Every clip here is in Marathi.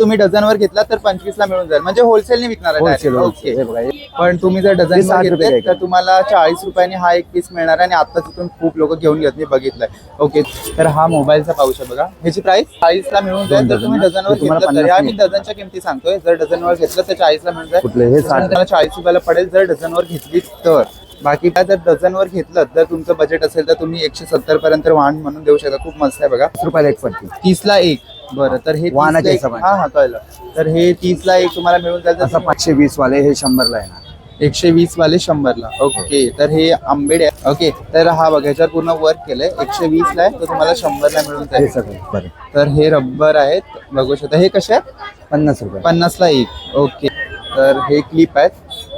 तुम्ही डझनवर घेतला तर पंचवीस ला मिळून जाईल. म्हणजे होलसेलने विकणार आहे direct. ओके हे बघा हे- पण तुम्ही जर डझन 60 रुपये घेतले आहे. तर तुम्हाला चाळीस रुपयाने हा एक पीस मिळणार आहे आणि आता तिथून खूप लोक घेऊन घेत मी बघितलंय. ओके तर हा मोबाईलचा पाऊच आहे बघा. ह्याची प्राइस चाळीस ला मिळून जाईल दोन तर तुम्ही डझन. डझनवर ते तुम्हाला घेतलं तर. या मी 50 डझनच्या किमती सांगतोय. जर डझनवर घेतलं तर चाळीस ला मिळून जाईल. कुठले? हे साठ. तुम्हाला चाळीस रुपयाला पडेल जर डझनवर घेतली तर. बाकी काय जर डझनवर घेतलं तर तुमचं बजेट असेल तर तुम्ही एकशे सत्तर पर्यंत वाहन म्हणून देऊ शकता. खूप मस्त आहे बघा. रुपयाला एक पडते तीस ला एक. बरं तर हे 30 ला वाहनाच्या हिशोबाने. हा हा कळलं. तर हे तीस ला एक तुम्हाला मिळून जाईल तर असं पाचशे वीस वाले हे शंभरला आहे ना एकशे वीस वाले शंभरला. ओके. तर हे आंबेड आहे. ओके तर हा बघा ह्याच्यावर पूर्ण वर्क केलंय. एकशे वीस ला आहे तर तुम्हाला शंभरला मिळून हे जाईल सगळं बरं. तर हे रब्बर आहेत. बघू शकता. हे कसे आहेत? पन्नास रुपये. पन्नास ला एक. ओके तर हे क्लिप आहेत.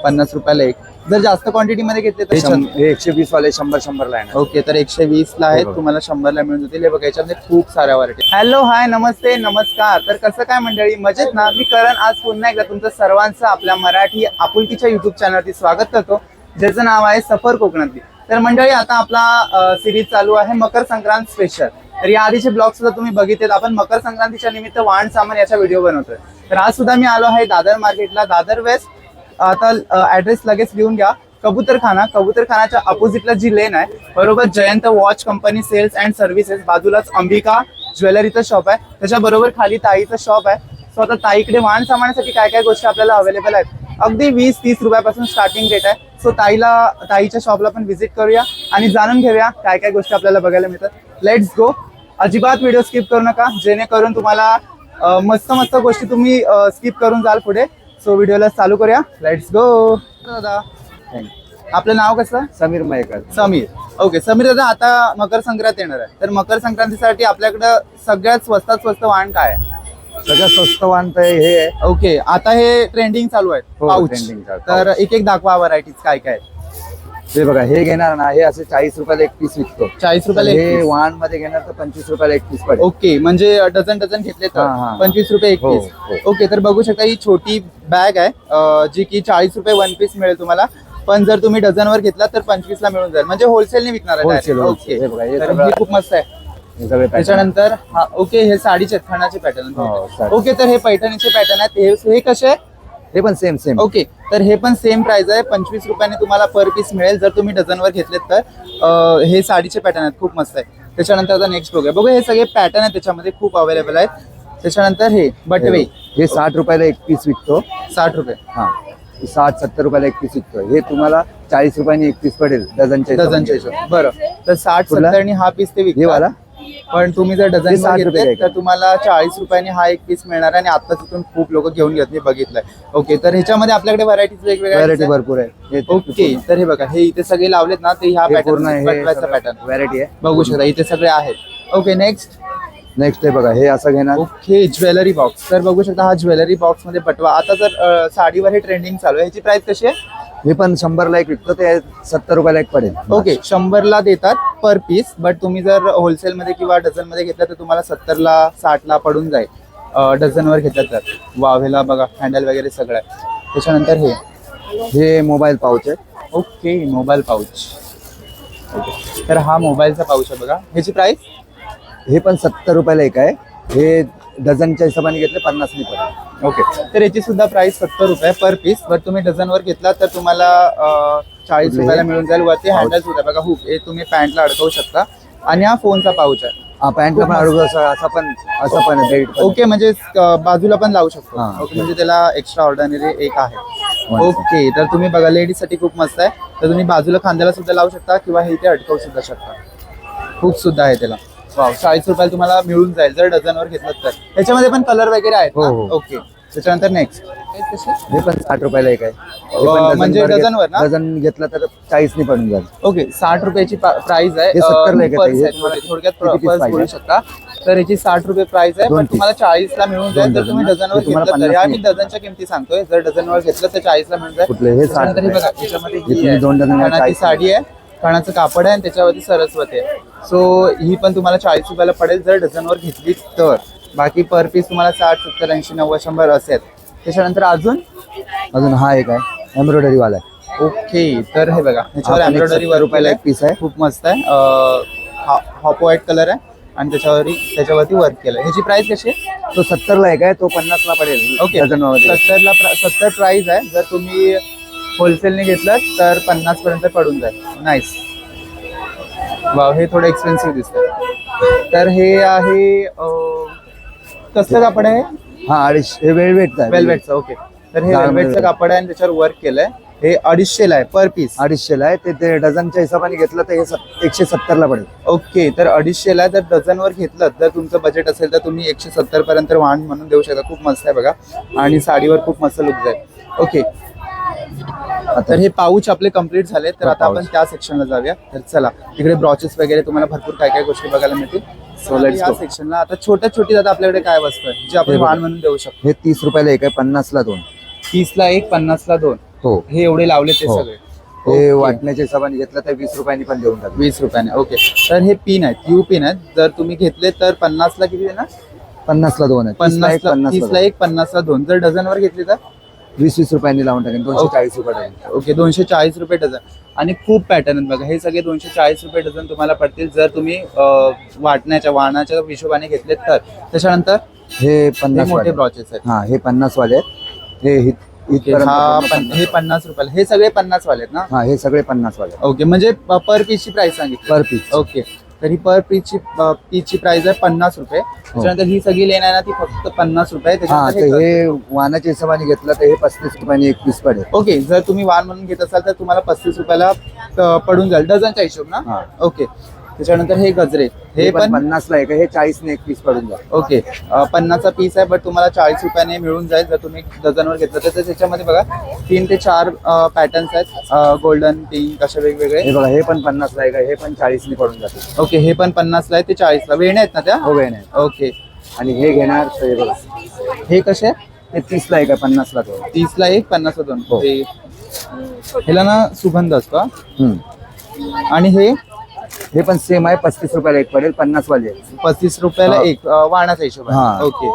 पन्नास रुपयाला एक. जर जास्त क्वांटिटी मध्ये घेतले तर हे शं- हे एकशे वीस वाले शंभर शंभरला आहे ना ओके तर एकशे वीस ला आहेत. तुम्हाला शंभरला मिळून जातील. हे बघा याच्यामध्ये खूप साऱ्या व्हरायटी हॅलो हाय नमस्ते नमस्कार. तर कसं काय मंडळी? मजेत ना? मी करण. आज पुन्हा एकदा तुमचं सर्वांचं आपल्या मराठी आपुलकीच्या युट्यूब चॅनलवरती स्वागत करतो. ज्याचं नाव आहे सफर कोकणातली. तर मंडळी आता आपला सिरीज चालू आहे मकर संक्रांत स्पेशल तर या आधीचे ब्लॉग सुद्धा तुम्ही बघितलेत. आपण मकर संक्रांतीच्या निमित्त वाहन सामान याचा व्हिडिओ बनवतोय. तर आज सुद्धा मी आलो आहे दादर मार्केटला दादर वेस्ट आता ॲड्रेस लगेच लिहून घ्या. कबूतरखाना. कबूतरखानाच्या अपोजिटला जी लेन आहे बरोबर Jayant watch company sales and services बाजूलाच अंबिका ज्वेलरीचं शॉप आहे. त्याच्याबरोबर खाली ताईचं शॉप आहे. सो आता ताईकडे वाहन सामानासाठी काय काय गोष्टी आपल्याला अवेलेबल आहेत? अगदी वीस तीस रुपयापासून स्टार्टिंग रेट आहे. सो ताईला ताईच्या शॉपला पण व्हिजिट करूया आणि जाणून घेऊया काय काय गोष्टी आपल्याला बघायला मिळतात. लेट्स गो अजिबात व्हिडिओ स्किप करू नका. जेणेकरून तुम्हाला मस्त मस्त गोष्टी तुम्ही स्किप करून जाल पुढे. सो व्हिडिओला चालू करूया. लेट्स गो दादा आपलं नाव कसं? समीर मयकर. समीर. ओके समीर दादा आता मकर संक्रांत येणार आहे. तर मकर संक्रांतीसाठी आपल्याकडं सगळ्यात स्वस्तात स्वस्त वाहन काय आहे? सगळं स्वस्त वाहन तर हे आहे. ओके आता हे ट्रेंडिंग चालू आहे. हो, पाऊच trending चालू आहे. तर एक एक दाखवा व्हरायटीज काय काय आहेत. हे बघा हे घेणार ना हे असे चाळीस रुपयाला एक पीस विकतो चाळीस रुपयाला एक हे piece. वाहनमध्ये घेणार तर पंचवीस रुपयाला एक पीस पडेल ओके म्हणजे डझन डझन घेतले तर हा, हा. पंचवीस रुपये एक हो, पीस हो. ओके तर बघू शकता ही छोटी बॅग आहे अं, जी की चाळीस रुपये वन पीस मिळेल तुम्हाला पण जर तुम्ही डझनवर घेतला तर पंचवीस ला मिळून जाईल म्हणजे होलसेलने विकणार आहे Wholesale, direct. wholesale. हे बघा, हे तर सगळं- ही खूप मस्त आहे हे सगळे pattern. त्याच्यानंतर हा ओके हे साडीचे खणाचे पॅटर्न हो, साडी. ओके तर हे पैठणीचे पॅटर्न आहेत हे हे कसे आहे हे पण सेम सेम ओके तर हे पण सेम प्राइस आहे. पंचवीस रुपयाने तुम्हाला पर पीस मिळेल. जर तुम्ही डझनवर घेतलेत तर हे साडीचे पॅटर्न आहेत. खूप मस्त आहे. त्याच्यानंतर आता नेक्स्ट बघूया. बघू हे सगळे पॅटर्न आहेत. त्याच्यामध्ये खूप अवेलेबल आहेत. त्याच्यानंतर हे बटवे हे साठ रुपयाला एक पीस विकतो. साठ रुपये. हा. साठ सत्तर रुपयाला एक पीस विकतो हे तुम्हाला चाळीस रुपयाने एक पीस पडेल. डझनच्या डझनच्या. हिशोब बरं. तर साठ कुठला? सत्तरनी हा पीस ते वाला? पण तुम्ही जर डझन 60 रुपये घेतले तर? तुम्हाला चाळीस रुपयाने हा एक पीस मिळणार आहे आणि आता तिथून खूप लोक घेऊन घेत मी बघितलंय. ओके तर ह्याच्यामध्ये आपल्याकडे व्हरायटीज वेगवेगळ्या व्हरायटी. भरपूर आहे. ओके तर हे बघा हे इथे सगळे लावलेत ना ते ह्या हे पॅटर्न पॅटर्न व्हरायटी आहे बघू शकता इथे सगळे आहेत. ओके नेक्स्ट नेक्स्ट आहे बघा हे असं घेणार. ओके ज्वेलरी बॉक्स तर बघू शकता हा ज्वेलरी बॉक्समध्ये पटवा आता जर साडीवर हे ट्रेंडिंग चालू आहे ह्याची प्राइस कशी आहे? हे पण शंभरला एक विकतो ते सत्तर रुपयाला एक पडेल. ओके शंभरला देतात पर पीस बट तुम्ही जर होलसेल मध्ये किंवा डझनमध्ये घेतला तर तुम्हाला सत्तरला साठला पडून जाईल. डझनवर घेतलं तर. वावेला बघा हँडल वगैरे सगळं आहे. त्याच्यानंतर हे. हे मोबाईल पाऊच आहे. ओके मोबाईल पाऊच ओके तर हा मोबाईलचा पाऊच आहे बघा. ह्याची प्राइस हे पण सत्तर रुपयाला एक आहे. हे डझनच्या हिशोबाने घेतले पन्नास पडेल ओके. तर याची सुद्धा प्राइस सत्तर रुपये पर पीस बट तुम्ही डझनवर घेतला तर तुम्हाला चाळीस? रुपयाला मिळून जाईल. वरती हँडल सुद्धा बघा हुक. हे तुम्ही पॅन्टला अडकवू शकता. आणि हा फोनचा पाऊच आहे. हा पॅन्टला पण अडकू असं असं पण असं पण आहे. बेल्ट पण. ओके म्हणजे अं, बाजूला पण लावू शकतो. हा. ओके म्हणजे त्याला एक्स्ट्रा ऑर्डनरी एक आहे. One ओके तर तुम्ही बघा लेडीजसाठी खूप मस्त आहे. तर तुम्ही बाजूला खांद्याला सुद्धा लावू शकता किंवा हे इथे अडकवू सुद्धा शकता. खूप सुद्धा आहे त्याला. वाव चाळीस रुपयाला तुम्हाला मिळून जाईल जर डझनवर घेतलं तर त्याच्यामध्ये पण कलर वगैरे आहेत हो, ना? हो. ओके त्याच्यानंतर नेक्स्ट हे पण साठ रुपयाला एक आहे हे अं, म्हणजे डझनवर घेत- डझनवर ना? डझन घेतला तर चाळीस नाही पडून जाईल ओके साठ रुपयाची प्राइस आहे हे 70 ला एक पर्स आहे. तुम्हाला थोडक्यात किती piece पर्स पाहिजे? बोलू शकता तर याची साठ रुपये प्राइस आहे दोन पण piece. तुम्हाला चाळीस ला मिळून जाईल दोन जर तुम्ही डझन ना? डझनवर हे तुम्हाला घेतलं तर 50 या मी नाही. डझनच्या किमती सांगतोय जर डझनवर घेतलं तर चाळीस ला मिळून जाईल कुठले? हे 60 त्याच्यानंतर हे रुपये. बघा त्याच्यामध्ये हे ही तुम्ही आहे. दोन डझन 40 साडी आहे खणाचं कापड आहे आणि त्याच्यावरती सरस्वती आहे. सो ही पण तुम्हाला चाळीस रुपयाला पडेल जर डझनवर घेतली तर. बाकी पर पीस तुम्हाला साठ सत्तर ऐंशी नव्वद शंभर असेल. त्याच्यानंतर अजून? अजून हा एक आहे. एम्ब्रॉयडरी वाला आहे. ओके तर हे बघा ह्याच्यावर एम्ब्रॉयडरी 70 वर्क रुपयाला एक piece आहे. खूप मस्त आहे. हॉप व्हाईट कलर आहे आणि त्याच्यावरती त्याच्यावरती वर्क केलं ह्याची प्राइस कशी आहे? तो सत्तरला एक आहे तो पन्नासला पडेल ओके सत्तरला सत्तर प्राइस आहे. जर तुम्ही होलसेलने घेतलं तर पन्नास पर्यंत पडून जाईल. नाईस वाव हे थोडं एक्सपेन्सिव्ह दिसतं तर हे आहे कसलं कापड आहे? हा अडीचशे हे वेळवेटचा आहे. वेल्वेटचं ओके तर हे वेल्वेटचं. कापड आहे आणि त्याच्यावर वर्क केलंय. हे अडीचशेला आहे पर पीस अडीचशेला आहे. ते- डझनच्या हिशोबाने घेतलं तर हे एकशे सत्तरला पडेल. ओके तर अडीचशेला जर डझनवर घेतलं तर तुमचं बजेट असेल तर तुम्ही एकशे सत्तर पर्यंत वाहन म्हणून देऊ शकता. खूप मस्त आहे बघा. आणि साडीवर खूप मस्त लुक जाईल. ओके तर हे पाऊच आपले कंप्लीट झाले तर आता आपण. त्या सेक्शनला जाऊया. तर चला तिकडे ब्रॉचेस वगैरे तुम्हाला भरपूर काय काय गोष्टी बघायला मिळतील. सो या. सेक्शनला आता छोट्या छोटी दादा आपल्याकडे काय वस्तू आहे जे आपण. वाहन म्हणून देऊ शकतो? हे तीस रुपयाला एक आहे पन्नासला दोन. तीसला एक पन्नासला दोन. हो. हे एवढे लावले ते हो. सगळे. हे. वाटण्याच्या हिशोबाने घेतलं तर वीस रुपयांनी पण देऊन टाकू. वीस रुपयाने ओके तर हे पिन आहेत यू पिन आहेत. जर तुम्ही घेतले तर पन्नासला किती देणार? पन्नासला दोन आहे एक पन्नासला. एक पन्नासला दोन. जर डझनवर घेतली तर? वीस वीस रुपयांनी लावून टाकेन दोनशे. चाळीस रुपये टाकेन. ओके दोनशे चाळीस रुपये डझन. आणि खूप पॅटर्न आहेत बघा हे सगळे दोनशे चाळीस रुपये डझन तुम्हाला पडतील जर तुम्ही अं, वाटण्याच्या वाहनाच्या हिशोबाने घेतलेत तर. त्याच्यानंतर हे हे पन्नास मोठे वाले. ब्रॉचेस आहेत. हा हे पन्नास वाले आहेत. हे हित- ओके, इथपर्यंत हा पूर्ण पन- हे पन्नास. पन्नास रुपयाला हे सगळे पन्नास वाले आहेत ना? हा हे सगळे पन्नास वाले ओके म्हणजे पर पीसची प्राइस सांगितली. Per piece okay. तर ही पर पीसची पीसची प्राइस आहे पन्नास रुपये. त्याच्यानंतर ही सगळी लेन आहे ना ती फक्त पन्नास रुपये. हा त्याच्यानंतर हे हे वाहनाच्या हिशोबाने घेतलं तर हे पस्तीस रुपयांनी एक पीस पडेल. ओके जर तुम्ही वाहन म्हणून घेत असाल तर तुम्हाला पस्तीस रुपयाला अ, पडून जाईल. डझनचा हिशोब ना? हा. ओके त्याच्यानंतर हे गजरे हे पण पन्नासला आहे. हे चाळीसने एक पीस पडून जाईल. ओके. पन्नासचा पीस आहे बट तुम्हाला चाळीस रुपयाने मिळून जाईल जर तुम्ही डझनवर घेतलं. तर त्याच्यामध्ये बघा तीन ते चार पॅटर्न्स आहेत. गोल्डन पिंक असे वेगवेगळे. हे बघा हे पण पन्नासला आहे. हे पण चाळीसने पडून जाते ओके हे पण पन्नासला आहे ते चाळीसला. वेणे आहेत ना त्या? हो नाही ओके. आणि हे घेणार हे बघा. हे कसे? हे तीसला एक आहे पन्नासला तो तीसला एक पन्नासला दोन. हो. ह्याला ना सुगंध असतो. आणि हे हे पण सेम आहे पस्तीस रुपयाला एक पडेल पन्नास वाले. पस्तीस रुपयाला हा. एक अ, वाहनाचा हिशोब आहे. हा. ओके.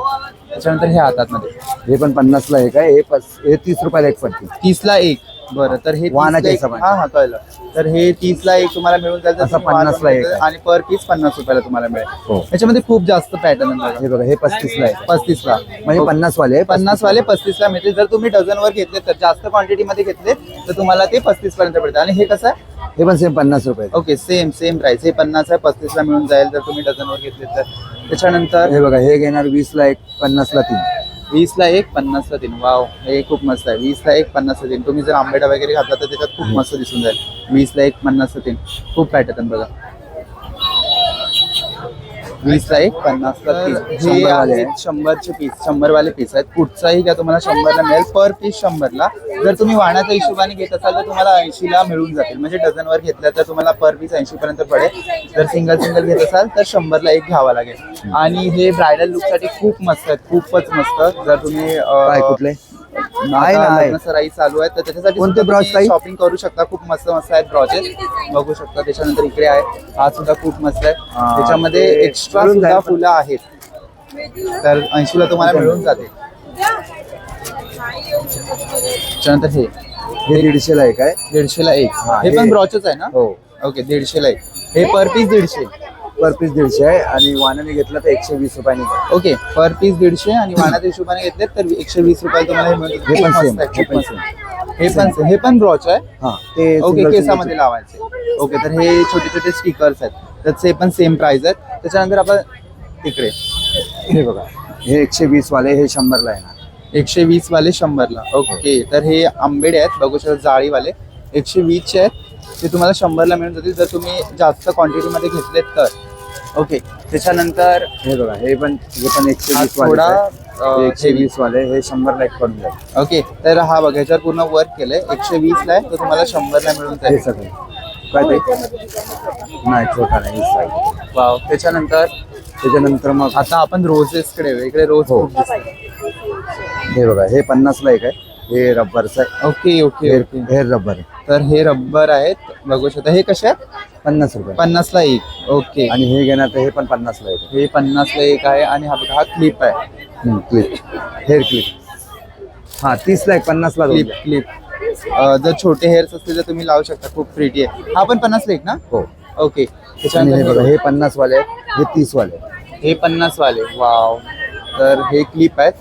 त्याच्यानंतर हे हातात मध्ये हे पण पन्नासला एक आहे हे पस हे तीस रुपयाला एक पडते तीसला एक. बरं तर हे 30 ला वाहनाच्या एक- हिशोबाने. हा हा कळलं. तर हे तीसला एक तुम्हाला मिळून जाईल असं तुम्ही 50 ला एक आहे. आणि पर पीस पन्नास रुपयाला तुम्हाला मिळेल. हो. याच्यामध्ये खूप जास्त पॅटर्न हे बघा हे पस्तीसला आहे. पस्तीसला. म्हणजे पन्नास वाले पन्नास वाले पस्तीस ला मिळतील. जर तुम्ही डझनवर घेतले तर जास्त क्वांटिटी मध्ये घेतले तर तुम्हाला ते पस्तीस पर्यंत पडतं आणि हे कसं आहे? हे पण सेम पन्नास रुपये. ओके सेम सेम प्राइस हे पन्नास आहे पस्तीस ला मिळून जाईल जर तुम्ही डझनवर घेतले तर. त्याच्यानंतर हे बघा हे घेणार वीसला एक पन्नासला तीन. वीस ला एक पन्नास ला तीन. वाव हे खूप मस्त आहे. वीस ला एक पन्नास ला तीन. तुम्ही जर आंबेडा वगैरे घातला तर त्याच्यात खूप मस्त दिसून जाईल. वीस ला एक पन्नास ला तीन. खूप पॅटर्न बघा. वीस ला एक पन्नास ला तीन हे शंभरवाले आहेत शंभरचे पीस शंभर वाले पीस आहेत. कुठचाही घ्या तुम्हाला शंभरला मिळेल. पर पीस शंभरला. जर तुम्ही वाहनाच्या हिशोबाने घेत असाल तर तुम्हाला ऐंशी ला मिळून जातील. म्हणजे डझनवर घेतलं तर तुम्हाला पर पीस ऐंशी पर्यंत पडेल. जर सिंगल सिंगल घेत असाल तर शंभरला एक घ्यावा लागेल. आणि हे ब्रायडल लुकसाठी खूप मस्त आहेत. खूपच मस्त. जर तुम्ही कुठले? आहे ना, आता आहे. लग्न सराई चालू आहे तर त्याच्यासाठी कोणते ब्राउच ताई? शॉपिंग करू शकता. खूप मस्त मस्त आहेत ब्राउचेस बघू शकता त्याच्यानंतर इकडे आहे. हा सुद्धा खूप मस्त आहे. हा, त्याच्यामध्ये ते एक्स्ट्रा मिळून सुद्धा जाईल पण. फुलं आहेत. तर ऐंशीला तुम्हाला मिळून जाते. त्याच्यानंतर हे. हे दीडशेला एक आहे. दीडशेला एक. हा, हे पण हे- ब्रॉचच आहे ना? हो. ओके दीडशेला एक. हे पर पीस दीडशे. पर पीस दीडशे आहे आणि वाहनाने घेतलं तर एकशे वीस रुपयांनी. ओके पर पीस दीडशे आणि वाहनाच्या हिशोबाने घेतले तर एकशे वीस रुपयाला तुम्हाला हे मिळतील. हे पण खूप same, मस्त आहे, हे खूप पण मस्त आहे. हे पण. हे पण ब्रॉच आहे. हा ते ओके single केसामध्ये single लावायचे. ओके तर हे छोटे छोटे स्टिकर्स आहेत. त्याचे पण सेम प्राइस आहेत. त्याच्यानंतर आपण तिकडे हे बघा. हे एकशे वीस वाले हे शंभरला येणार. एकशे वीस वाले शंभरला. ओके तर हे आंबेडे आहेत. बघू शकता जाळीवाले एकशे वीसचे आहेत. ते तुम्हाला शंभरला मिळून जातील. जर तुम्ही जास्त क्वांटिटीमध्ये घेतलेत तर. ओके त्याच्यानंतर हे बघा हे पण हे पण एकशे हा वीस थोडा, वाले एकशे वीस वाले हे शंभरला एक पडून जाईल. ओके तर हा बघा ह्याच्यावर पूर्ण वर्क केलंय. एकशे वीसला आहे तर तुम्हाला शंभरला मिळून हे जाईल सगळे. काय ते? नाही छोटा नाही ही size. वाव त्याच्यानंतर? त्याच्यानंतर मग आता आपण रोजेसकडे येऊ. इकडे रोज हो. हे बघा हे पन्नासला एक आहे. हे रब्बरचं आहे. Okay okay okay hair rubber आहे. तर हे रब्बर आहेत. बघू शकता. हे कसे आहेत? पन्नास रुपये. पन्नासला एक. ओके. आणि हे घेणार तर हे पण पन्नासला एक. हे पन्नासला एक आहे आणि हा बघा हा क्लिप आहे. क्लिप हेअर क्लिप हा तीसला एक पन्नासला दोन क्लिप द्या. क्लिप जर छोटे हेअर्स असतील तर तुम्ही लावू शकता खूप प्रिटी आहे. हा पण पन्नासला एक ना? हो. ओके. आणि हे त्याच्यानंतर बघा हे पन्नास वाले आहेत हे तीस वाले आहेत. हे पन्नास वाले वाव तर हे क्लिप आहेत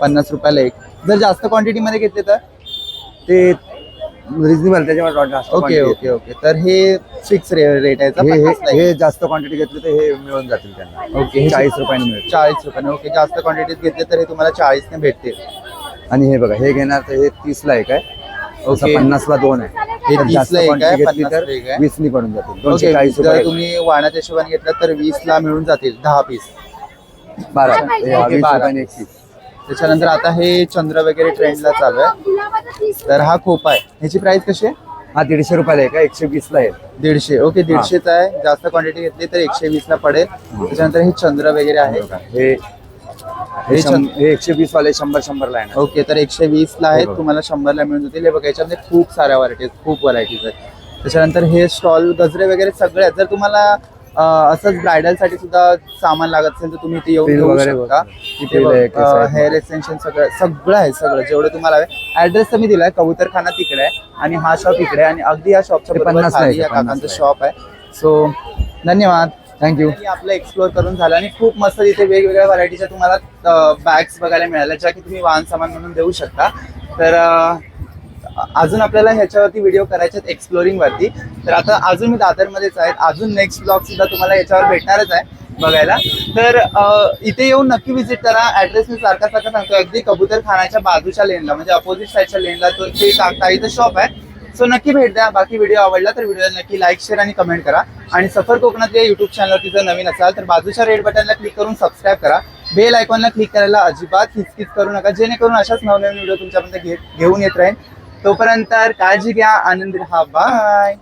पन्नास रुपयाला एक. जर जास्त क्वांटिटी मध्ये घेतले तर? ते रिजनेबल त्याच्यामुळे ओके ओके ओके तर हे फिक्स रेट आहे. हे हे याचा हे जास्त क्वांटिटी घेतली तर हे मिळून जातील त्यांना. ओके हे चाळीस रुपयाने मिळेल चाळीस रुपयाने. ओके जास्त क्वांटिटीत घेतले तर हे तुम्हाला चाळीसने भेटतील. आणि हे बघा हे घेणार तर हे तीसला एक आहे. ओके. पन्नास ला दोन आहे. हे तर जास्त 30 ला एक आहे, quantity घेतली 50 तर ला एक आहे. वीसनी पडून जातील. दोनशे ओके चाळीस जर रुपये. तुम्ही वाणाच्या हिशोबाने घेतलं तर वीस ला मिळून जातील दहा पीस बारा. ओके, वीस बारा. रुपयाने एक piece. त्याच्यानंतर आता हे चंद्र वगैरे ट्रेंडला चालू आहे. तर हा खोपा आहे. ह्याची प्राइस कशी आहे? हा दीडशे रुपयाला आहे एकशे वीस ला आहे. दीडशे. ओके दीडशेच आहे. जास्त क्वांटिटी घेतली तर एकशे वीस ला पडेल त्याच्यानंतर हे चंद्र वगैरे आहे. हे हे हे शं- हे एकशे वीस वाले शंभर शंभर ला आहे ओके तर एकशे वीस ला आहेत. तुम्हाला शंभरला मिळून जातील. हे बघा याच्यामध्ये खूप साऱ्या व्हरायटीज खूप व्हरायटीज आहेत. त्याच्यानंतर हे स्टॉल गजरे वगैरे सगळे आहेत. जर तुम्हाला असंच ब्रायडलसाठी सुद्धा सामान लागत असेल तर तुम्ही इथे येऊन Pin घेऊ वगैरे शकता. बघ. इथे Pin आहे, केस आहेत. हेअर एक्सटेन्शन सगळं सगळं आहे सगळं. जेवढं तुम्हाला हवे. ऍड्रेस तर मी दिलाय कबूतरखाना तिकडे आहे आणि हा शॉप इकडे आहे आणि अगदी या शॉपच्या ते बरोबर 50 ला खाली आहे, या 50 काकांचं आहे. शॉप आहे. सो धन्यवाद. थँक्यू आणि आपलं एक्सप्लोर करून झालं आणि खूप मस्त तिथे वेगवेगळ्या व्हरायटीच्या तुम्हाला बॅग्स बघायला मिळाल्या ज्या की तुम्ही वाहन सामान म्हणून देऊ शकता. तर अं, अजून आपल्याला ह्याच्यावरती व्हिडिओ करायचे आहेत एक्सप्लोरिंग वरती. तर आता अजून मी दादरमध्येच आहेत अजून नेक्स्ट ब्लॉग सुद्धा तुम्हाला याच्यावर भेटणारच आहे बघायला. तर इथे येऊन नक्की व्हिजिट करा. ऍड्रेस मी सारखा सारखा सांगतो. अगदी कबूतर खानाच्या बाजूच्या लेनला म्हणजे अपोजिट साईडच्या लेनला तो ते ताईचं शॉप आहे. सो नक्की भेट द्या. बाकी व्हिडिओ आवडला तर व्हिडिओला नक्की लाईक शेअर आणि कमेंट करा. आणि सफर कोकणात या युट्यूब चॅनलवरती जर नवीन असाल तर बाजूच्या रेड बटनला क्लिक करून सबस्क्राईब करा. बेल आयकॉनला क्लिक करायला अजिबात हिचकिच करू नका. जेणेकरून अशाच नवनवीन व्हिडिओ तुमच्यापर्यंत घेऊन येत राहील तोपर्यंत काळजी घ्या आनंद राहा बाय.